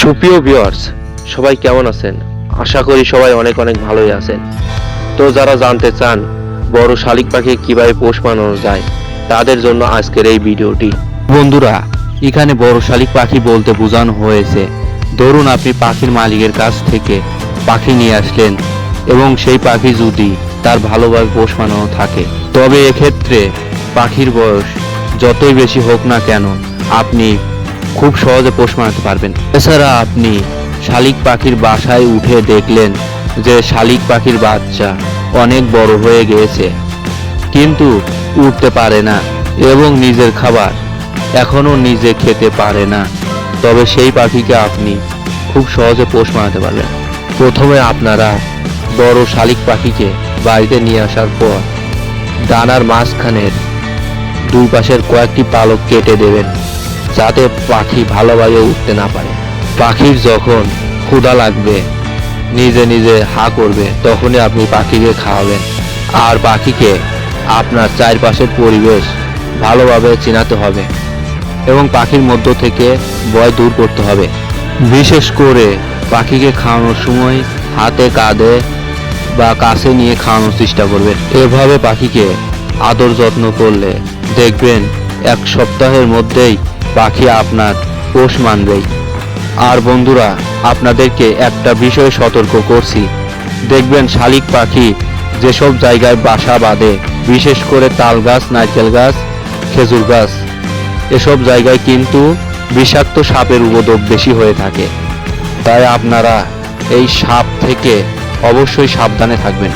সুপ্রিয় ভিউয়ার্স সবাই কেমন আছেন? আশা করি সবাই অনেক অনেক ভালোই আছেন। তো যারা জানতে চান বড় শালিক পাখি কীভাবে পোষ মানানো যায়, তাদের জন্য আজকের এই ভিডিওটি। বন্ধুরা, এখানে বড় শালিক পাখি বলতে বোঝানো হয়েছে, ধরুন আপনি পাখির মালিকের কাছ থেকে পাখি নিয়ে আসলেন এবং সেই পাখি যদি তার ভালোভাবে পোষ মানানো থাকে, তবে এক্ষেত্রে পাখির বয়স যতই বেশি হোক না কেন, আপনি খুব সহজে পোষ মানাতে পারবেন। এছাড়া আপনি শালিক পাখির বাসায় উঠে দেখলেন যে শালিক পাখির বাচ্চা অনেক বড় হয়ে গিয়েছে, কিন্তু উঠতে পারে না এবং নিজের খাবার এখনও নিজে খেতে পারে না। তবে সেই পাখিকে আপনি খুব সহজে পোষ মানাতে পারবেন। প্রথমে আপনারা বড় শালিক পাখিকে বাড়িতে নিয়ে আসার পর ডানার মাঝখানের দুই পাশের কয়েকটি পালক কেটে দেবেন। যাতে পাখি ভালোভাবে উঠতে না পারে। পাখির যখন ক্ষুধা লাগবে, নিজে নিজে হা করবে, তখনই আপনি পাখিকে খাওয়াবেন। আর পাখিকে আপনার চারপাশের পরিবেশ ভালোভাবে চেনাতে হবে এবং পাখির মধ্য থেকে ভয় দূর করতে হবে। বিশেষ করে পাখিকে খাওয়ানোর সময় হাতে কাঁধে বা কাছে নিয়ে খাওয়ানোর চেষ্টা করবেন। এভাবে পাখিকে আদর যত্ন করলে দেখবেন এক সপ্তাহের মধ্যেই পাখি আপনার পোষ মানবেই। আর বন্ধুরা, আপনাদেরকে একটা বিষয়ে সতর্ক করছি। দেখবেন শালিক পাখি যেসব জায়গায় বাসা বাঁধে, বিশেষ করে তাল গাছ, নারকেল গাছ, খেজুর গাছ, এসব জায়গায় কিন্তু বিষাক্ত সাপের উপদ্রব বেশি হয়ে থাকে। তাই আপনারা এই সাপ থেকে অবশ্যই সাবধানে থাকবেন।